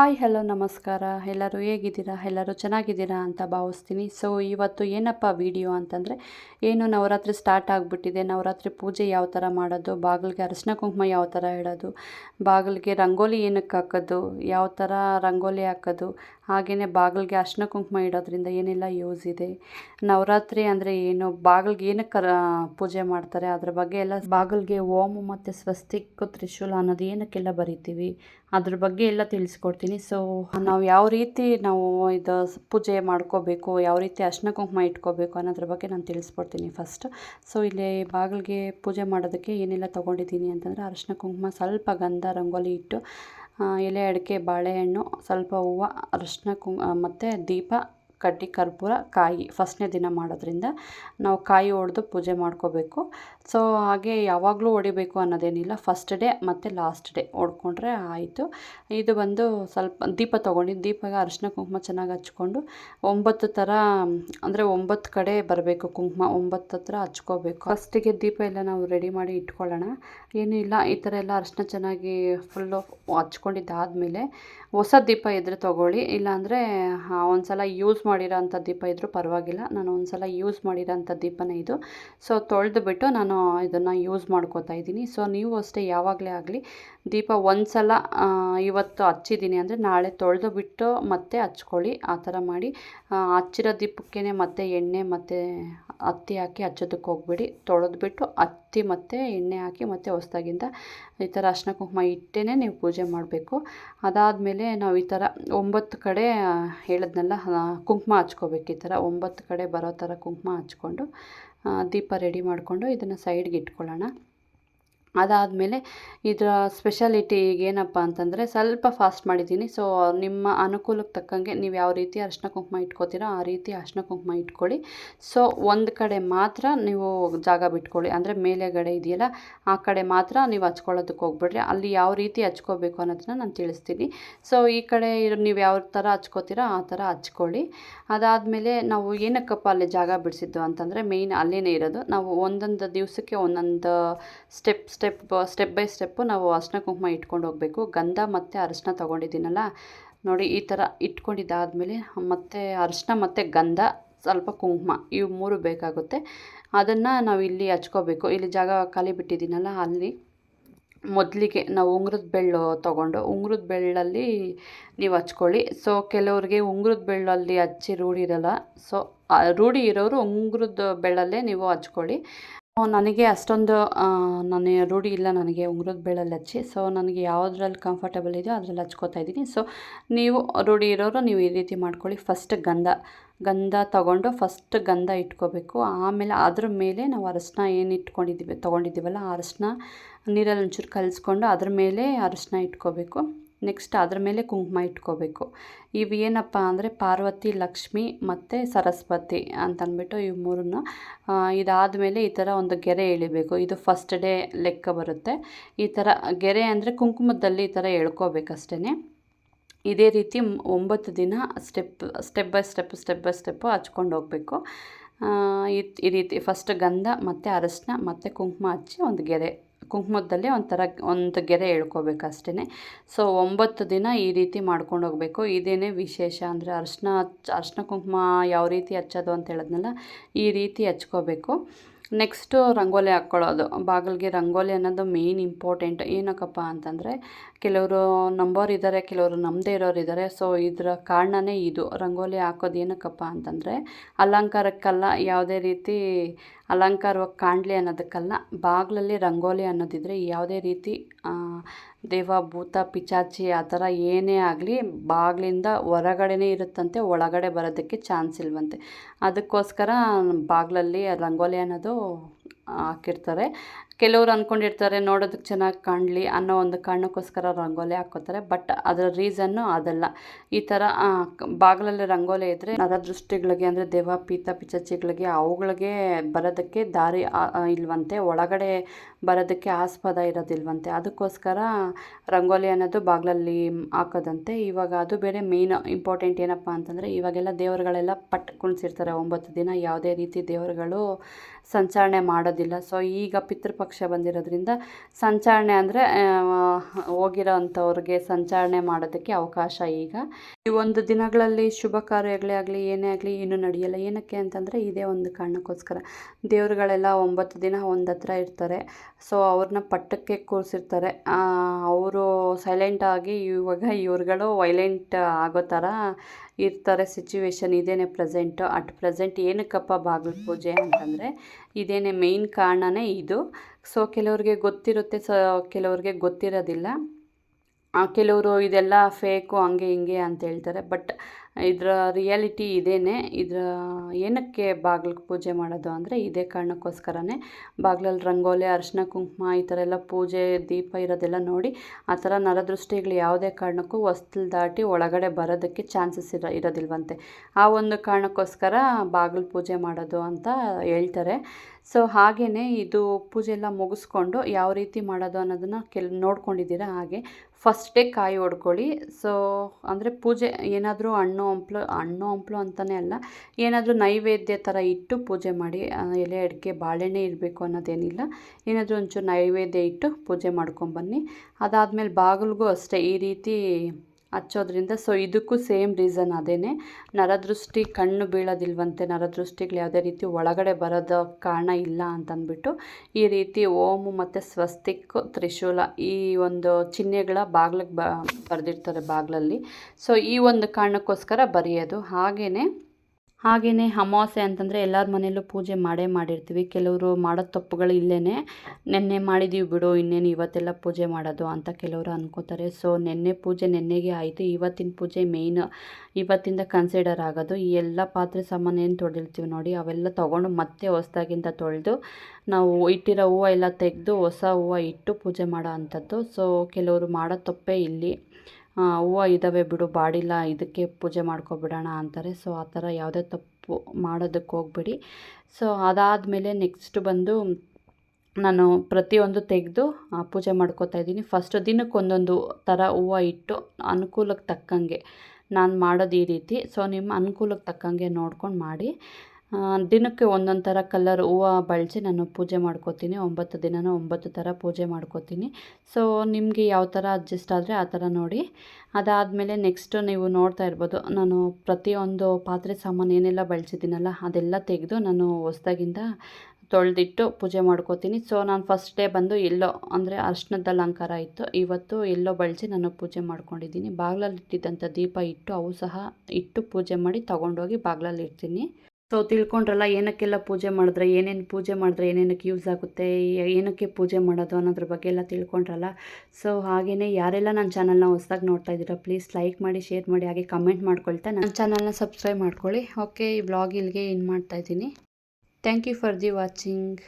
Hi, hello, ನಮಸ್ಕಾರ. ಎಲ್ಲರೂ ಹೇಗಿದ್ದೀರಾ? ಎಲ್ಲರೂ ಚೆನ್ನಾಗಿದ್ದೀರಾ ಅಂತ ಭಾವಿಸ್ತೀನಿ. ಸೊ ಇವತ್ತು ಏನಪ್ಪ ವಿಡಿಯೋ ಅಂತಂದರೆ, ಏನು ನವರಾತ್ರಿ ಸ್ಟಾರ್ಟ್ ಆಗಿಬಿಟ್ಟಿದೆ. ನವರಾತ್ರಿ ಪೂಜೆ ಯಾವ ಥರ ಮಾಡೋದು? ಬಾಗಿಲಿಗೆ ಅರಿಶಿನ ಕುಂಕುಮ ಯಾವ ಥರ ಇಡೋದು? ಬಾಗಿಲಿಗೆ ರಂಗೋಲಿ ಏನಕ್ಕೆ ಹಾಕೋದು? ಯಾವ ಥರ ರಂಗೋಲಿ ಹಾಕೋದು? ಹಾಗೆಯೇ ಬಾಗಿಲಿಗೆ ಅರ್ಶಿನ ಕುಂಕುಮ ಇಡೋದ್ರಿಂದ ಏನೆಲ್ಲ ಯೂಸ್ ಇದೆ? ನವರಾತ್ರಿ ಅಂದರೆ ಏನು? ಬಾಗಿಲಿಗೆ ಏನಕ್ಕೆ ಕರ ಪೂಜೆ ಮಾಡ್ತಾರೆ? ಅದ್ರ ಬಗ್ಗೆ ಎಲ್ಲ ಬಾಗಿಲಿಗೆ ಓಮ್ ಮತ್ತು ಸ್ವಸ್ತಿಕ್ ತ್ರಿಶೂಲ ಅನ್ನೋದು ಏನಕ್ಕೆಲ್ಲ ಬರಿತೀವಿ? ಅದ್ರ ಬಗ್ಗೆ ಎಲ್ಲ ತಿಳಿಸ್ಕೊಡ್ತೀನಿ. ಸೊ ನಾವು ಯಾವ ರೀತಿ ನಾವು ಇದು ಪೂಜೆ ಮಾಡ್ಕೋಬೇಕು, ಯಾವ ರೀತಿ ಅರ್ಶಿನ ಕುಂಕುಮ ಇಟ್ಕೋಬೇಕು ಅನ್ನೋದ್ರ ಬಗ್ಗೆ ನಾನು ತಿಳಿಸ್ಕೊಡ್ತೀನಿ ಫಸ್ಟ್ ಸೊ ಇಲ್ಲಿ ಬಾಗಿಲಿಗೆ ಪೂಜೆ ಮಾಡೋದಕ್ಕೆ ಏನೆಲ್ಲ ತೊಗೊಂಡಿದ್ದೀನಿ ಅಂತಂದರೆ ಅರಶಿನ ಕುಂಕುಮ ಸ್ವಲ್ಪ ಗಂಧ, ರಂಗೋಲಿ ಇಟ್ಟು ಎಲೆ, ಅಡಿಕೆ, ಬಾಳೆಹಣ್ಣು, ಸ್ವಲ್ಪ ಹೂವು, ಅರಿಶಿನ, ಕುಂ ಮತ್ತು ದೀಪ, ಕಡ್ಡಿ, ಕರ್ಪೂರ, ಕಾಯಿ, ಫಸ್ಟ್ನೇ ದಿನ ಮಾಡೋದ್ರಿಂದ ನಾವು ಕಾಯಿ ಒಡೆದು ಪೂಜೆ ಮಾಡ್ಕೋಬೇಕು. ಸೊ ಹಾಗೆ ಯಾವಾಗಲೂ ಹೊಡಿಬೇಕು ಅನ್ನೋದೇನಿಲ್ಲ. ಫಸ್ಟ್ ಡೇ ಮತ್ತು ಲಾಸ್ಟ್ ಡೇ ಹೊಡ್ಕೊಂಡ್ರೆ ಆಯಿತು. ಇದು ಬಂದು ಸ್ವಲ್ಪ ದೀಪ ತೊಗೊಂಡಿದ್ದು, ದೀಪಗೆ ಅರಿಶಿನ ಕುಂಕುಮ ಚೆನ್ನಾಗಿ ಹಚ್ಕೊಂಡು ಒಂಬತ್ತು ಥರ, ಅಂದರೆ ಒಂಬತ್ತು ಕಡೆ ಬರಬೇಕು ಕುಂಕುಮ, ಒಂಬತ್ತು ಹತ್ರ ಹಚ್ಕೋಬೇಕು. ಫಸ್ಟಿಗೆ ದೀಪ ಎಲ್ಲ ನಾವು ರೆಡಿ ಮಾಡಿ ಇಟ್ಕೊಳ್ಳೋಣ. ಏನೂ ಇಲ್ಲ, ಈ ಥರ ಎಲ್ಲ ಅರಿಶಿನ ಚೆನ್ನಾಗಿ ಫುಲ್ಲು ಹಚ್ಕೊಂಡಿದ್ದಾದಮೇಲೆ ಹೊಸ ದೀಪ ಇದ್ದರೆ ತೊಗೊಳ್ಳಿ, ಇಲ್ಲಾಂದರೆ ಒಂದು ಸಲ ಯೂಸ್ ಮಾಡಿರೋ ದೀಪ ಇದ್ದರೂ ಪರವಾಗಿಲ್ಲ. ನಾನು ಒಂದು ಸಲ ಯೂಸ್ ಮಾಡಿರೋ ಅಂಥ ದೀಪನೇ ಇದು. ಸೊ ತೊಳೆದು ಬಿಟ್ಟು ನಾನು ಇದನ್ನು ಯೂಸ್ ಮಾಡ್ಕೋತಾ ಇದ್ದೀನಿ. ಸೊ ನೀವು ಅಷ್ಟೇ ಯಾವಾಗಲೇ ಆಗಲಿ, ದೀಪ ಒಂದು ಸಲ ಇವತ್ತು ಹಚ್ಚಿದ್ದೀನಿ ಅಂದರೆ ನಾಳೆ ತೊಳೆದು ಬಿಟ್ಟು ಮತ್ತೆ ಹಚ್ಕೊಳ್ಳಿ. ಆ ಥರ ಮಾಡಿ ಹಚ್ಚಿರೋ ದೀಪಕ್ಕೇ ಮತ್ತೆ ಎಣ್ಣೆ ಮತ್ತು ಹತ್ತಿ ಹಾಕಿ ಹಚ್ಚೋದಕ್ಕೆ ಹೋಗ್ಬೇಡಿ. ತೊಳೆದ್ಬಿಟ್ಟು ಹತ್ತಿ ಮತ್ತು ಎಣ್ಣೆ ಹಾಕಿ ಮತ್ತೆ ಹೊಸ್ದಾಗಿಂದ ಈ ಥರ ಅರ್ಶಿನ ಕುಂಕುಮ ಇಟ್ಟೇ ನೀವು ಪೂಜೆ ಮಾಡಬೇಕು. ಅದಾದಮೇಲೆ ನಾವು ಈ ಥರ ಒಂಬತ್ತು ಕಡೆ ಹೇಳೋದನ್ನೆಲ್ಲ ಕುಂಕುಮ ಹಚ್ಕೋಬೇಕು ಈ ಥರ. ಒಂಬತ್ತು ಕಡೆ ಬರೋ ಥರ ಕುಂಕುಮ ಹಚ್ಕೊಂಡು ದೀಪ ರೆಡಿ ಮಾಡಿಕೊಂಡು ಇದನ್ನು ಸೈಡ್ಗೆ ಇಟ್ಕೊಳ್ಳೋಣ. ಅದಾದಮೇಲೆ ಇದರ ಸ್ಪೆಷಾಲಿಟಿ ಏನಪ್ಪ ಅಂತಂದರೆ ಸ್ವಲ್ಪ ಫಾಸ್ಟ್ ಮಾಡಿದ್ದೀನಿ. ಸೊ ನಿಮ್ಮ ಅನುಕೂಲಕ್ಕೆ ತಕ್ಕಂಗೆ ನೀವು ಯಾವ ರೀತಿ ಅರಿಶಿನ ಕುಂಕುಮ ಇಟ್ಕೋತೀರೋ ಆ ರೀತಿ ಅರಿಶಿನ ಕುಂಕುಮ ಇಟ್ಕೊಳ್ಳಿ. ಸೊ ಒಂದು ಕಡೆ ಮಾತ್ರ ನೀವು ಜಾಗ ಬಿಟ್ಕೊಳ್ಳಿ. ಅಂದರೆ ಮೇಲೆಗಡೆ ಇದೆಯಲ್ಲ, ಆ ಕಡೆ ಮಾತ್ರ ನೀವು ಹಚ್ಕೊಳ್ಳೋದಕ್ಕೆ ಹೋಗ್ಬಿಡ್ರಿ. ಅಲ್ಲಿ ಯಾವ ರೀತಿ ಹಚ್ಕೋಬೇಕು ಅನ್ನೋದನ್ನ ನಾನು ತಿಳಿಸ್ತೀನಿ. ಸೊ ಈ ಕಡೆ ನೀವು ಯಾವ ಥರ ಹಚ್ಕೋತೀರೋ ಆ ಥರ ಹಚ್ಕೊಳ್ಳಿ. ಅದಾದಮೇಲೆ ನಾವು ಏನಕ್ಕಪ್ಪ ಅಲ್ಲಿ ಜಾಗ ಬಿಡಿಸಿದ್ದು ಅಂತಂದರೆ ಮೇಯ್ನ್ ಅಲ್ಲೇನೇ ಇರೋದು. ನಾವು ಒಂದೊಂದು ದಿವಸಕ್ಕೆ ಒಂದೊಂದು step step step by step ನಾವು ಅರಶಿನ ಕುಂಕುಮ ಇಟ್ಕೊಂಡು ಹೋಗಬೇಕು. ಗಂಧ ಮತ್ತು ಅರಿಶಿನ ತೊಗೊಂಡಿದ್ದೀನಲ್ಲ? ನೋಡಿ, ಈ ಥರ ಇಟ್ಕೊಂಡಿದ್ದಾದಮೇಲೆ ಮತ್ತು ಅರಿಶಿನ ಮತ್ತು ಗಂಧ, ಸ್ವಲ್ಪ ಕುಂಕುಮ, ಇವು ಮೂರು ಬೇಕಾಗುತ್ತೆ. ಅದನ್ನು ನಾವು ಇಲ್ಲಿ ಹಚ್ಕೋಬೇಕು. ಇಲ್ಲಿ ಜಾಗ ಖಾಲಿ ಬಿಟ್ಟಿದ್ದೀನಲ್ಲ, ಅಲ್ಲಿ ಮೊದಲಿಗೆ ನಾವು ಉಂಗುರದ ಬೆಳ್ಳು ತೊಗೊಂಡು, ಉಂಗುರದ ಬೆಳ್ಳಲ್ಲಿ ನೀವು ಹಚ್ಕೊಳ್ಳಿ. ಸೊ ಕೆಲವ್ರಿಗೆ ಉಂಗುರದ ಬೆಳ್ಳಲ್ಲಿ ಹಚ್ಚಿ ರೂಢಿ ಇರಲ್ಲ. ಸೊ ರೂಢಿ ಇರೋರು ಉಂಗುರದ ಬೆಳ್ಳಲ್ಲೇ ನೀವು ಹಚ್ಕೊಳ್ಳಿ. ನನಗೆ ಅಷ್ಟೊಂದು ನಾನು ರೂಢಿ ಇಲ್ಲ ನನಗೆ ಉಂಗುರದ ಬೆಳಲ್ಲಿ ಹಚ್ಚಿ ಸೊ ನನಗೆ ಯಾವುದ್ರಲ್ಲಿ ಕಂಫರ್ಟಬಲ್ ಇದೆಯೋ ಅದರಲ್ಲಿ ಹಚ್ಕೋತಾ ಇದ್ದೀನಿ. ಸೊ ನೀವು ರೂಢಿ ಇರೋರು ನೀವು ಈ ರೀತಿ ಮಾಡ್ಕೊಳ್ಳಿ. ಫಸ್ಟ್ ಗಂಧ ಗಂಧ ತಗೊಂಡು ಫಸ್ಟ್ ಗಂಧ ಇಟ್ಕೋಬೇಕು. ಆಮೇಲೆ ಅದ್ರ ಮೇಲೆ ನಾವು ಅರಶಿನ ಏನು ಇಟ್ಕೊಂಡಿದ್ದೀವಿ, ತೊಗೊಂಡಿದ್ದೀವಲ್ಲ ಅರಶಿನ ನೀರಲ್ಲಿ ಒಂಚೂರು ಕಲಿಸ್ಕೊಂಡು ಅದ್ರ ಮೇಲೆ ಅರಶಿನ ಇಟ್ಕೋಬೇಕು. ನೆಕ್ಸ್ಟ್ ಅದ್ರ ಮೇಲೆ ಕುಂಕುಮ ಇಟ್ಕೋಬೇಕು. ಇವು ಏನಪ್ಪ ಅಂದರೆ ಪಾರ್ವತಿ, ಲಕ್ಷ್ಮಿ ಮತ್ತು ಸರಸ್ವತಿ ಅಂತಂದ್ಬಿಟ್ಟು ಇವು ಮೂರನ್ನ ಇದಾದಮೇಲೆ ಈ ಥರ ಒಂದು ಗೆರೆ ಎಳಿಬೇಕು. ಇದು ಫಸ್ಟ್ ಡೇ ಲೆಕ್ಕ ಬರುತ್ತೆ. ಈ ಥರ ಗೆರೆ ಅಂದರೆ ಕುಂಕುಮದಲ್ಲಿ ಈ ಥರ ಎಳ್ಕೋಬೇಕಷ್ಟೇ ಇದೇ ರೀತಿ ಒಂಬತ್ತು ದಿನ step step by step step by step ಹಚ್ಕೊಂಡು ಹೋಗಬೇಕು. ಈ ರೀತಿ ಫಸ್ಟ್ ಗಂಧ ಮತ್ತು ಅರಶಿನ ಮತ್ತು ಕುಂಕುಮ ಹಚ್ಚಿ ಒಂದು ಗೆರೆ ಕುಂಕುಮದಲ್ಲೇ ಒಂಥರ ಒಂದು ಗೆರೆ ಎಳ್ಕೋಬೇಕು ಅಷ್ಟೇ ಸೊ ಒಂಬತ್ತು ದಿನ ಈ ರೀತಿ ಮಾಡ್ಕೊಂಡು ಹೋಗಬೇಕು ಇದೇನೇ ವಿಶೇಷ ಅಂದರೆ ಅರ್ಶಿನ ಅರ್ಶಿನ ಕುಂಕುಮ ಯಾವ ರೀತಿ ಹಚ್ಚೋದು ಅಂತ ಹೇಳಿದ್ನಲ್ಲ, ಈ ರೀತಿ ಹಚ್ಕೋಬೇಕು. ನೆಕ್ಸ್ಟು ರಂಗೋಲಿ ಹಾಕ್ಕೊಳ್ಳೋದು. ಬಾಗಿಲಿಗೆ ರಂಗೋಲಿ ಅನ್ನೋದು ಮೇಯ್ನ್ ಇಂಪಾರ್ಟೆಂಟ್ ಏನಕ್ಕಪ್ಪ ಅಂತಂದರೆ, ಕೆಲವರು ನಂಬೋರು ಇದ್ದಾರೆ ಕೆಲವರು ನಂಬದೇ ಇರೋರು ಇದ್ದಾರೆ ಸೊ ಇದರ ಕಾರಣನೇ ಇದು. ರಂಗೋಲಿ ಹಾಕೋದು ಏನಕ್ಕಪ್ಪ ಅಂತಂದರೆ, ಅಲಂಕಾರಕ್ಕಲ್ಲ, ಯಾವುದೇ ರೀತಿ ಅಲಂಕಾರವಾಗಿ ಕಾಣಲಿ ಅನ್ನೋದಕ್ಕಲ್ಲ, ಬಾಗಿಲಲ್ಲಿ ರಂಗೋಲಿ ಅನ್ನೋದಿದ್ರೆ ಯಾವುದೇ ರೀತಿ ಆ, ದೇವ ಭೂತ ಪಿಚಾಚಿ ಆ ಥರ ಏನೇ ಆಗಲಿ ಬಾಗಿಲಿಂದ ಹೊರಗಡೆನೇ ಇರುತ್ತಂತೆ ಒಳಗಡೆ ಬರೋದಕ್ಕೆ ಚಾನ್ಸ್ ಇಲ್ವಂತೆ. ಅದಕ್ಕೋಸ್ಕರ ಬಾಗಿಲಲ್ಲಿ ರಂಗೋಲಿ ಅನ್ನೋದು ಹಾಕಿರ್ತಾರೆ. ಕೆಲವರು ಅಂದ್ಕೊಂಡಿರ್ತಾರೆ ನೋಡೋದಕ್ಕೆ ಚೆನ್ನಾಗಿ ಕಾಣಲಿ ಅನ್ನೋ ಒಂದು ಕಾರಣಕ್ಕೋಸ್ಕರ ರಂಗೋಲಿ ಹಾಕೋತಾರೆ ಬಟ್ ಅದರ ರೀಸನ್ನು ಅದಲ್ಲ. ಈ ಥರ ಬಾಗಿಲಲ್ಲಿ ರಂಗೋಲಿ ಇದ್ದರೆ ನರದೃಷ್ಟಿಗಳಿಗೆ ಅಂದರೆ ದೇವ ಪೀತ ಪಿಚಚಿಗಳಿಗೆ ಅವುಗಳಿಗೆ ಬರೋದಕ್ಕೆ ದಾರಿ ಇಲ್ವಂತೆ. ಒಳಗಡೆ ಬರೋದಕ್ಕೆ ಆಸ್ಪದ ಇರೋದಿಲ್ವಂತೆ. ಅದಕ್ಕೋಸ್ಕರ ರಂಗೋಲಿ ಅನ್ನೋದು ಬಾಗಿಲಲ್ಲಿ ಹಾಕೋದಂತೆ. ಇವಾಗ ಅದು ಬೇರೆ ಮೇನ್ ಇಂಪಾರ್ಟೆಂಟ್ ಏನಪ್ಪ ಅಂತಂದರೆ, ಇವಾಗೆಲ್ಲ ದೇವರುಗಳೆಲ್ಲ ಪಟ್ ಕುಣಿಸಿರ್ತಾರೆ. ಒಂಬತ್ತು ದಿನ ಯಾವುದೇ ರೀತಿ ದೇವರುಗಳು ಸಂಚಾರಣೆ ಮಾಡೋದಿಲ್ಲ. ಸೊ ಈಗ ಪಿತೃಪಕ್ಷ ಬಂದಿರೋದ್ರಿಂದ ಸಂಚಾರಣೆ ಅಂದರೆ ಹೋಗಿರೋ ಅಂಥವ್ರಿಗೆ ಸಂಚಾರಣೆ ಮಾಡೋದಕ್ಕೆ ಅವಕಾಶ ಈಗ. ಈ ಒಂದು ದಿನಗಳಲ್ಲಿ ಶುಭ ಕಾರ್ಯಗಳೇ ಆಗಲಿ, ಏನೇ ಆಗಲಿ ಏನೂ ನಡೆಯಲ್ಲ. ಏನಕ್ಕೆ ಅಂತಂದರೆ, ಇದೇ ಒಂದು ಕಾರಣಕ್ಕೋಸ್ಕರ. ದೇವರುಗಳೆಲ್ಲ ಒಂಬತ್ತು ದಿನ ಒಂದತ್ರ ಇರ್ತಾರೆ. ಸೊ ಅವ್ರನ್ನ ಪಟ್ಟಕ್ಕೆ ಕೂರಿಸಿರ್ತಾರೆ. ಅವರು ಸೈಲೆಂಟಾಗಿ ಇವಾಗ ಇವ್ರುಗಳು ವೈಲೆಂಟ್ ಆಗೋ ಥರ ಇರ್ತಾರೆ ಸಿಚುವೇಶನ್ ಇದೇನೆ ಪ್ರೆಸೆಂಟು ಅಟ್ ಪ್ರೆಸೆಂಟ್ ಏನಕ್ಕಪ್ಪ ಬಾಗಿಲು ಪೂಜೆ ಅಂತಂದರೆ ಇದೇನೆ ಮೇಯ್ನ್ ಕಾರಣನೇ ಇದು. ಸೊ ಕೆಲವ್ರಿಗೆ ಗೊತ್ತಿರುತ್ತೆ ಸೊ ಕೆಲವ್ರಿಗೆ ಗೊತ್ತಿರೋದಿಲ್ಲ. ಕೆಲವರು ಇದೆಲ್ಲ ಫೇಕು ಹಂಗೆ ಹಿಂಗೆ ಅಂತ ಹೇಳ್ತಾರೆ ಬಟ್ ಇದರ ರಿಯಾಲಿಟಿ ಇದೇನೆ. ಇದರ ಏನಕ್ಕೆ ಬಾಗಿಲಿಗೆ ಪೂಜೆ ಮಾಡೋದು ಅಂದರೆ ಇದೇ ಕಾರಣಕ್ಕೋಸ್ಕರನೇ. ಬಾಗಿಲಲ್ಲಿ ರಂಗೋಲಿ ಅರಿಶಿನ ಕುಂಕುಮ ಈ ಥರ ಎಲ್ಲ ಪೂಜೆ, ದೀಪ ಇರೋದೆಲ್ಲ ನೋಡಿ ಆ ಥರ ನರದೃಷ್ಟಿಗಳು ಯಾವುದೇ ಕಾರಣಕ್ಕೂ ಹೊಸ್ತಿಲ್ ದಾಟಿ ಒಳಗಡೆ ಬರೋದಕ್ಕೆ ಚಾನ್ಸಸ್ ಇರೋ, ಇರೋದಿಲ್ವಂತೆ. ಆ ಒಂದು ಕಾರಣಕ್ಕೋಸ್ಕರ ಬಾಗಿಲು ಪೂಜೆ ಮಾಡೋದು ಅಂತ ಹೇಳ್ತಾರೆ. ಸೊ ಹಾಗೆಯೇ ಇದು ಪೂಜೆ ಎಲ್ಲ ಮುಗಿಸ್ಕೊಂಡು ಯಾವ ರೀತಿ ಮಾಡೋದು ಅನ್ನೋದನ್ನು ಕೆಲ್, ನೋಡ್ಕೊಂಡಿದ್ದೀರಾ ಹಾಗೆ. ಫಸ್ಟೇ ಕಾಯಿ ಹೊಡ್ಕೊಳ್ಳಿ ಸೊ ಅಂದರೆ ಪೂಜೆ ಏನಾದರೂ ಹಣ್ಣು ಹಂಪ್ಲು ಹಣ್ಣು ಹಂಪ್ಲು ಅಂತಲೇ ಅಲ್ಲ, ಏನಾದರೂ ನೈವೇದ್ಯ ಥರ ಇಟ್ಟು ಪೂಜೆ ಮಾಡಿ ಎಲೆ, ಅಡಿಕೆ, ಬಾಳೆಹಣ್ಣೆ ಇರಬೇಕು ಅನ್ನೋದೇನಿಲ್ಲ. ಏನಾದರೂ ಒಂಚೂರು ನೈವೇದ್ಯ ಇಟ್ಟು ಪೂಜೆ ಮಾಡ್ಕೊಂಬನ್ನಿ. ಅದಾದಮೇಲೆ ಬಾಗಿಲಿಗೂ ಅಷ್ಟೇ ಈ ರೀತಿ ಹಚ್ಚೋದ್ರಿಂದ ಸೊ ಇದಕ್ಕೂ ಸೇಮ್ ರೀಸನ್ ಅದೇ ನರದೃಷ್ಟಿ ಕಣ್ಣು ಬೀಳೋದಿಲ್ವಂತೆ, ನರದೃಷ್ಟಿಗಳು ಯಾವುದೇ ರೀತಿ ಒಳಗಡೆ ಬರೋದ ಕಾರಣ ಇಲ್ಲ ಅಂತಂದ್ಬಿಟ್ಟು ಈ ರೀತಿ ಓಮು ಮತ್ತು ಸ್ವಸ್ತಿಕ್ ತ್ರಿಶೂಲ ಈ ಒಂದು ಚಿಹ್ನೆಗಳ ಬಾಗ್ಲಿಗೆ ಬರೆದಿರ್ತಾರೆ ಬಾಗಿಲಲ್ಲಿ. ಸೊ ಈ ಒಂದು ಕಾರಣಕ್ಕೋಸ್ಕರ ಬರೆಯೋದು. ಹಾಗೆಯೇ ಹಾಗೆಯೇ ಅಮಾವಾಸ್ಯೆ ಅಂತಂದರೆ ಎಲ್ಲರ ಮನೆಯಲ್ಲೂ ಪೂಜೆ ಮಾಡೇ ಮಾಡಿರ್ತೀವಿ. ಕೆಲವರು ಮಾಡೋ ತಪ್ಪುಗಳು ಇಲ್ಲೇ ನೆನ್ನೆ ಮಾಡಿದ್ದೀವಿ ಬಿಡು, ಇನ್ನೇನು ಇವತ್ತೆಲ್ಲ ಪೂಜೆ ಮಾಡೋದು? ಅಂತ ಕೆಲವರು ಅನ್ಕೋತಾರೆ. ಸೊ, ನೆನ್ನೆ ಪೂಜೆ ನೆನ್ನೆಗೆ ಆಯಿತು. ಇವತ್ತಿನ ಪೂಜೆ ಮೇಯ್ನ್, ಇವತ್ತಿಂದ ಕನ್ಸಿಡರ್ ಆಗೋದು. ಈ ಎಲ್ಲ ಪಾತ್ರೆ ಸಾಮಾನು ಏನು ತೊಳೆದಿರ್ತೀವಿ ನೋಡಿ, ಅವೆಲ್ಲ ತೊಗೊಂಡು ಮತ್ತೆ ಹೊಸ್ದಾಗಿಂದ ತೊಳೆದು, ನಾವು ಇಟ್ಟಿರೋ ಹೂವು ಎಲ್ಲ ತೆಗೆದು ಹೊಸ ಹೂವು ಇಟ್ಟು ಪೂಜೆ ಮಾಡೋ ಅಂಥದ್ದು. ಸೊ, ಕೆಲವರು ಮಾಡೋ ತಪ್ಪೇ ಇಲ್ಲಿ. ಹೂವು ಇದ್ದಾವೆ ಬಿಡು, ಬಾಡಿಲ್ಲ, ಇದಕ್ಕೆ ಪೂಜೆ ಮಾಡ್ಕೊಬಿಡೋಣ ಅಂತಾರೆ. ಸೊ ಆ ಥರ ಯಾವುದೇ ತಪ್ಪು ಮಾಡೋದಕ್ಕೆ ಹೋಗ್ಬೇಡಿ. ಸೊ ಅದಾದಮೇಲೆ ನೆಕ್ಸ್ಟ್ ಬಂದು ನಾನು ಪ್ರತಿಯೊಂದು ತೆಗೆದು ಪೂಜೆ ಮಾಡ್ಕೋತಾ ಇದ್ದೀನಿ. ಫಸ್ಟ್ ದಿನಕ್ಕೆ ಒಂದೊಂದು ಥರ ಹೂವು ಇಟ್ಟು ಅನುಕೂಲಕ್ಕೆ ತಕ್ಕಂಗೆ ನಾನು ಮಾಡೋದು ಈ ರೀತಿ. ಸೊ ನಿಮ್ಮ ಅನುಕೂಲಕ್ಕೆ ತಕ್ಕಂಗೆ ನೋಡ್ಕೊಂಡು ಮಾಡಿ. ದಿನಕ್ಕೆ ಒಂದೊಂದು ಥರ ಕಲರ್ ಹೂವು ಬಳಸಿ ನಾನು ಪೂಜೆ ಮಾಡ್ಕೋತೀನಿ. ಒಂಬತ್ತು ದಿನನೂ ಒಂಬತ್ತು ಥರ ಪೂಜೆ ಮಾಡ್ಕೋತೀನಿ. ಸೊ ನಿಮಗೆ ಯಾವ ಥರ ಅಡ್ಜಸ್ಟ್ ಆದರೆ ಆ ಥರ ನೋಡಿ. ಅದಾದಮೇಲೆ ನೆಕ್ಸ್ಟು ನೀವು ನೋಡ್ತಾ ಇರ್ಬೋದು, ನಾನು ಪ್ರತಿಯೊಂದು ಪಾತ್ರೆ ಸಾಮಾನು ಏನೆಲ್ಲ ಬಳಸಿದ್ದೀನಲ್ಲ, ಅದೆಲ್ಲ ತೆಗೆದು ನಾನು ಹೊಸ್ದಾಗಿಂದ ತೊಳೆದಿಟ್ಟು ಪೂಜೆ ಮಾಡ್ಕೋತೀನಿ. ಸೊ ನಾನು ಫಸ್ಟ್ ಡೇ ಬಂದು ಎಲ್ಲೋ, ಅಂದರೆ ಅರ್ಶಿನದ ಅಲಂಕಾರ ಇತ್ತು. ಇವತ್ತು ಎಲ್ಲೋ ಬಳಸಿ ನಾನು ಪೂಜೆ ಮಾಡ್ಕೊಂಡಿದ್ದೀನಿ. ಬಾಗಿಲಲ್ಲಿ ಇಟ್ಟಿದ್ದಂಥ ದೀಪ ಇಟ್ಟು, ಅವು ಸಹ ಇಟ್ಟು ಪೂಜೆ ಮಾಡಿ ತೊಗೊಂಡೋಗಿ ಬಾಗಿಲಲ್ಲಿ ಇಡ್ತೀನಿ ಸೊ ತಿಳ್ಕೊಂಡ್ರಲ್ಲ, ಏನಕ್ಕೆಲ್ಲ ಪೂಜೆ ಮಾಡಿದ್ರೆ, ಏನೇನು ಪೂಜೆ ಮಾಡಿದ್ರೆ ಏನೇನಕ್ಕೆ ಯೂಸ್ ಆಗುತ್ತೆ, ಏನಕ್ಕೆ ಪೂಜೆ ಮಾಡೋದು ಅನ್ನೋದ್ರ ಬಗ್ಗೆ ಎಲ್ಲ ತಿಳ್ಕೊಂಡ್ರಲ್ಲ. ಸೊ ಹಾಗೆಯೇ ಯಾರೆಲ್ಲ ನನ್ನ ಚಾನಲ್ನ ಹೊಸ್ದಾಗಿ ನೋಡ್ತಾ ಇದ್ದೀರಾ ಪ್ಲೀಸ್ ಲೈಕ್ ಮಾಡಿ ಶೇರ್ ಮಾಡಿ, ಹಾಗೆ ಕಮೆಂಟ್ ಮಾಡ್ಕೊಳ್ತಾ ನನ್ನ ಚಾನಲ್ನ ಸಬ್ಸ್ಕ್ರೈಬ್ ಮಾಡ್ಕೊಳ್ಳಿ. ಓಕೆ ಈ ಬ್ಲಾಗ್ ಇಲ್ಲಿಗೆ ಏನು ಮಾಡ್ತಾಯಿದ್ದೀನಿ thank you for the watching